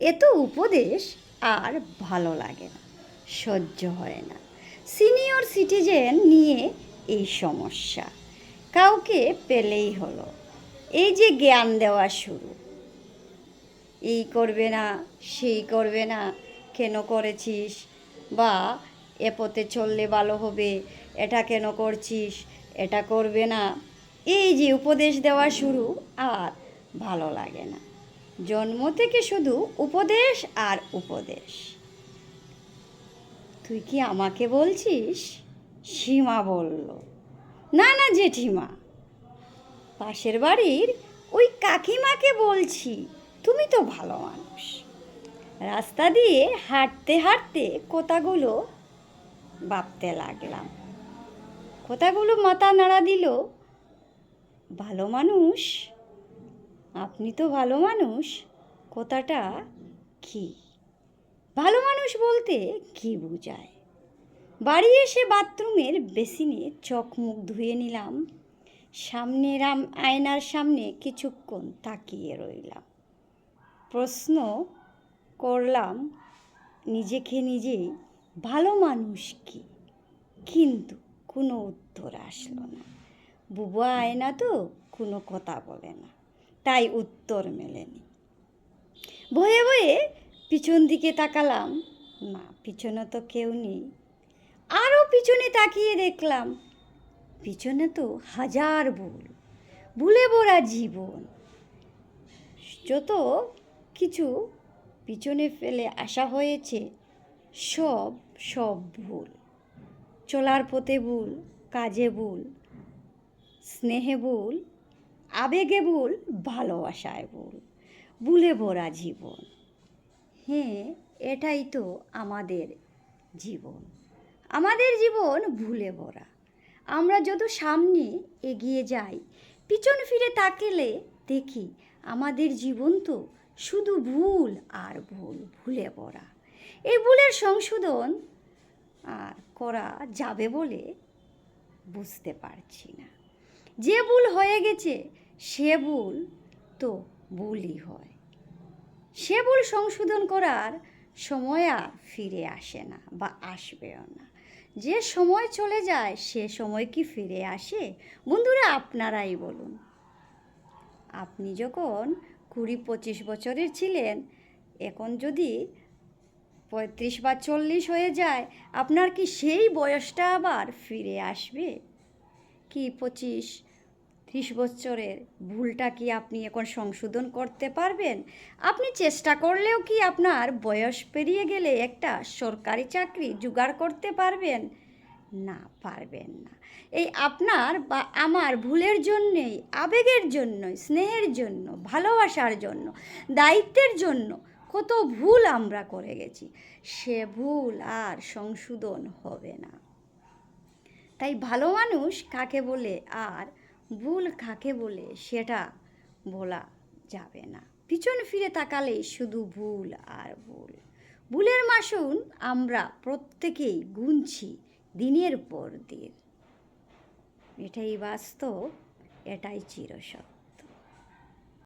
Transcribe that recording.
এত উপদেশ আর ভালো লাগে না, সহ্য হয় না। সিনিয়র সিটিজেন নিয়ে এই সমস্যা, কাউকে পেলেই হলো। এই যে জ্ঞান দেওয়া শুরু, এই করবে না, সেই করবে না, কেন করেছিস? বা এ পথে চললে ভালো হবে, এটা কেন করছিস? এটা করবে না। এই যে উপদেশ দেওয়া শুরু আর ভালো লাগে না। জন্ম থেকে শুধু উপদেশ আর উপদেশ। তুই কি আমাকে বলছিস? সীমা বলল। না না, জেঠিমা। পাশের বাড়ির ওই কাকিমাকে বলছি, তুমি তো ভালো মানুষ। রাস্তা দিয়ে হাঁটতে হাঁটতে কথাগুলো ভাবতে লাগলাম। কথাগুলো মাথা নাড়া দিল, ভালো মানুষ আপনি তো ভালো মানুষ। কথাটা কি? ভালো মানুষ বলতে কি বোঝায়? বাড়ি এসে বাথরুমের বেসিনে চোখ মুখ ধুয়ে নিলাম। সামনে রাম আয়নার সামনে কিছুক্ষণ তাকিয়ে রইলাম। প্রশ্ন করলাম, নিজেকে নিজেই ভালো মানুষ কি? কিন্তু কোনো উত্তর আসলো না। বুবা আয়না তো কোনো কথা বলে না। তাই উত্তর মেলেনি। ভয়ে ভয়ে পিছন দিকে তাকালাম। না, পিছনে তো কেউ নেই। আরও পিছনে তাকিয়ে দেখলাম, পিছনে তো হাজার ভুল, ভুলে ভরা জীবন। যত কিছু পিছনে ফেলে আসা হয়েছে, সব সব ভুল। চলার পথে ভুল, কাজে ভুল, স্নেহে ভুল আবেগে ভুল ভালোবাসায় ভুল ভুলে ভরা জীবন। হ্যাঁ এটাই তো আমাদের জীবন। আমাদের জীবন ভুলে ভরা। আমরা যত সামনে এগিয়ে যাই, পিছন ফিরে তাকেলে দেখি আমাদের জীবন তো শুধু ভুল আর ভুল, ভুলে ভরা। এই ভুলের সংশোধন আর করা যাবে বলে বুঝতে পারছি না। যে ভুল হয়ে গেছে, সে ভুল তো ভুলই হয়। সে ভুল সংশোধন করার সময় আর ফিরে আসে না বা আসবেও না। যে সময় চলে যায়, সে সময় কি ফিরে আসে? বন্ধুরা, আপনারাই বলুন। আপনি যখন কুড়ি পঁচিশ বছরের ছিলেন, এখন যদি পঁয়ত্রিশ বা চল্লিশ হয়ে যায়, আপনার কি সেই বয়সটা আবার ফিরে আসবে? কি পঁচিশ ত্রিশ বছরের ভুলটা কি আপনি এখন সংশোধন করতে পারবেন? আপনি চেষ্টা করলেও কি আপনার বয়স পেরিয়ে গেলে একটা সরকারি চাকরি জোগাড় করতে পারবেন? না পারবেন না। এই আপনার বা আমার ভুলের জন্যেই, আবেগের জন্য স্নেহের জন্য, ভালোবাসার জন্য, দায়িত্বের জন্য কত ভুল আমরা করে গেছি। সে ভুল আর সংশোধন হবে না। তাই ভালো মানুষ কাকে বলে আর ভুল কাকে বলে সেটা বলা যাবে না। পিছন ফিরে তাকালে শুধু ভুল আর ভুল। ভুলের মাসুন আমরা প্রত্যেকেই গুনছি দিনের পর দিন। এটাই বাস্তব, এটাই চিরসত্য।